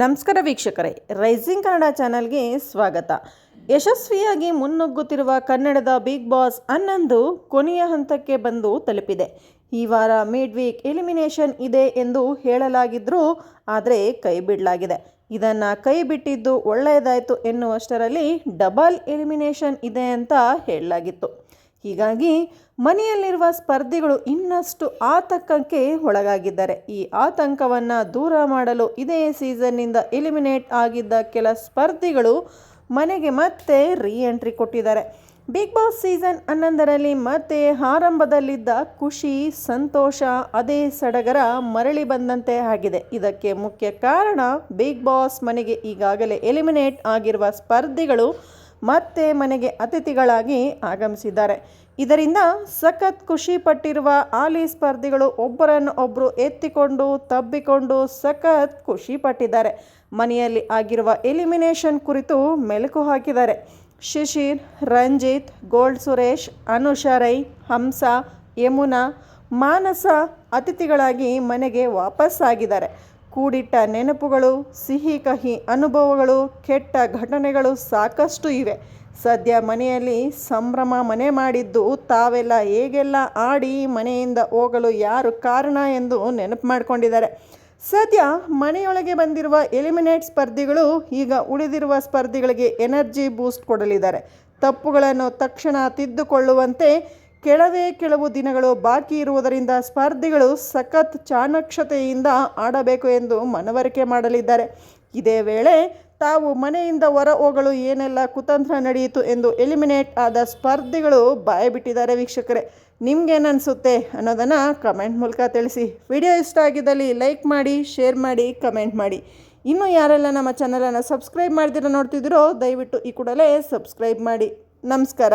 ನಮಸ್ಕಾರ ವೀಕ್ಷಕರೇ, ರೈಸಿಂಗ್ ಕನ್ನಡ ಚಾನಲ್ಗೆ ಸ್ವಾಗತ. ಯಶಸ್ವಿಯಾಗಿ ಮುನ್ನುಗ್ಗುತ್ತಿರುವ ಕನ್ನಡದ ಬಿಗ್ ಬಾಸ್ ಹನ್ನೊಂದು ಕೊನೆಯ ಹಂತಕ್ಕೆ ಬಂದು ತಲುಪಿದೆ. ಈ ವಾರ ಮಿಡ್ ವೀಕ್ ಎಲಿಮಿನೇಷನ್ ಇದೆ ಎಂದು ಹೇಳಲಾಗಿದ್ದರೂ ಆದರೆ ಕೈ ಬಿಡಲಾಗಿದೆ. ಇದನ್ನು ಕೈ ಬಿಟ್ಟಿದ್ದು ಒಳ್ಳೆಯದಾಯಿತು ಎನ್ನುವಷ್ಟರಲ್ಲಿ ಡಬಲ್ ಎಲಿಮಿನೇಷನ್ ಇದೆ ಅಂತ ಹೇಳಲಾಗಿತ್ತು. ಹೀಗಾಗಿ ಮನೆಯಲ್ಲಿರುವ ಸ್ಪರ್ಧಿಗಳು ಇನ್ನಷ್ಟು ಆತಂಕಕ್ಕೆ ಒಳಗಾಗಿದ್ದಾರೆ. ಈ ಆತಂಕವನ್ನು ದೂರ ಮಾಡಲು ಇದೇ ಸೀಸನ್ನಿಂದ ಎಲಿಮಿನೇಟ್ ಆಗಿದ್ದ ಕೆಲ ಸ್ಪರ್ಧಿಗಳು ಮನೆಗೆ ಮತ್ತೆ ರೀ ಎಂಟ್ರಿ ಕೊಟ್ಟಿದ್ದಾರೆ. ಬಿಗ್ ಬಾಸ್ ಸೀಸನ್ ಹನ್ನೊಂದರಲ್ಲಿ ಮತ್ತೆ ಆರಂಭದಲ್ಲಿದ್ದ ಖುಷಿ, ಸಂತೋಷ ಅದೇ ಸಡಗರ ಮರಳಿ ಬಂದಂತೆ ಆಗಿದೆ. ಇದಕ್ಕೆ ಮುಖ್ಯ ಕಾರಣ ಬಿಗ್ ಬಾಸ್ ಮನೆಗೆ ಈಗಾಗಲೇ ಎಲಿಮಿನೇಟ್ ಆಗಿರುವ ಸ್ಪರ್ಧಿಗಳು ಮತ್ತೆ ಮನೆಗೆ ಅತಿಥಿಗಳಾಗಿ ಆಗಮಿಸಿದ್ದಾರೆ. ಇದರಿಂದ ಸಖತ್ ಖುಷಿ ಪಟ್ಟಿರುವ ಆಲಿ ಸ್ಪರ್ಧಿಗಳು ಒಬ್ಬರನ್ನು ಒಬ್ಬರು ಎತ್ತಿಕೊಂಡು, ತಬ್ಬಿಕೊಂಡು ಸಖತ್ ಖುಷಿ ಪಟ್ಟಿದ್ದಾರೆ ಮನೆಯಲ್ಲಿ ಆಗಿರುವ ಎಲಿಮಿನೇಷನ್ ಕುರಿತು ಮೆಲುಕು ಹಾಕಿದ್ದಾರೆ. ಶಿಶಿರ್, ರಂಜಿತ್, ಗೋಲ್ಡ್ ಸುರೇಶ್, ಅನುಷಾ ರೈ, ಹಂಸ, ಯಮುನಾ ಮಾನಸ ಅತಿಥಿಗಳಾಗಿ ಮನೆಗೆ ವಾಪಸ್ಸಾಗಿದ್ದಾರೆ. ಕೂಡಿಟ್ಟ ನೆನಪುಗಳು, ಸಿಹಿ ಕಹಿ ಅನುಭವಗಳು, ಕೆಟ್ಟ ಘಟನೆಗಳು ಸಾಕಷ್ಟು ಇವೆ. ಸದ್ಯ ಮನೆಯಲ್ಲಿ ಸಂಭ್ರಮ ಮನೆ ಮಾಡಿದ್ದು ತಾವೆಲ್ಲ ಹೇಗೆಲ್ಲ ಆಡಿ ಮನೆಯಿಂದ ಹೋಗಲು ಯಾರು ಕಾರಣ ಎಂದು ನೆನಪು ಮಾಡಿಕೊಂಡಿದ್ದಾರೆ. ಸದ್ಯ ಮನೆಯೊಳಗೆ ಬಂದಿರುವ ಎಲಿಮಿನೇಟ್ ಸ್ಪರ್ಧಿಗಳು ಈಗ ಉಳಿದಿರುವ ಸ್ಪರ್ಧಿಗಳಿಗೆ ಎನರ್ಜಿ ಬೂಸ್ಟ್ ಕೊಡಲಿದ್ದಾರೆ. ತಪ್ಪುಗಳನ್ನು ತಕ್ಷಣ ತಿದ್ದುಕೊಳ್ಳುವಂತೆ ಕೆಲವೇ ಕೆಲವು ದಿನಗಳು ಬಾಕಿ ಇರುವುದರಿಂದ ಸ್ಪರ್ಧಿಗಳು ಸಖತ್ ಚಾಣಕ್ಷತೆಯಿಂದ ಆಡಬೇಕು ಎಂದು ಮನವರಿಕೆ ಮಾಡಲಿದ್ದಾರೆ. ಇದೇ ವೇಳೆ ತಾವು ಮನೆಯಿಂದ ಹೊರ ಹೋಗಲು ಏನೆಲ್ಲ ಕುತಂತ್ರ ನಡೆಯಿತು ಎಂದು ಎಲಿಮಿನೇಟ್ ಆದ ಸ್ಪರ್ಧಿಗಳು ಬಾಯ್ಬಿಟ್ಟಿದ್ದಾರೆ ವೀಕ್ಷಕರೇ. ನಿಮ್ಗೇನಿಸುತ್ತೆ ಅನ್ನೋದನ್ನು ಕಮೆಂಟ್ ಮೂಲಕ ತಿಳಿಸಿ. ವಿಡಿಯೋ ಇಷ್ಟ ಆಗಿದ್ದಲ್ಲಿ ಲೈಕ್ ಮಾಡಿ, ಶೇರ್ ಮಾಡಿ, ಕಮೆಂಟ್ ಮಾಡಿ. ಇನ್ನೂ ಯಾರೆಲ್ಲ ನಮ್ಮ ಚಾನಲನ್ನು ಸಬ್ಸ್ಕ್ರೈಬ್ ಮಾಡ್ದಿರೋ ನೋಡ್ತಿದ್ದೀರೋ ದಯವಿಟ್ಟು ಈ ಕೂಡಲೇ ಸಬ್ಸ್ಕ್ರೈಬ್ ಮಾಡಿ. ನಮಸ್ಕಾರ.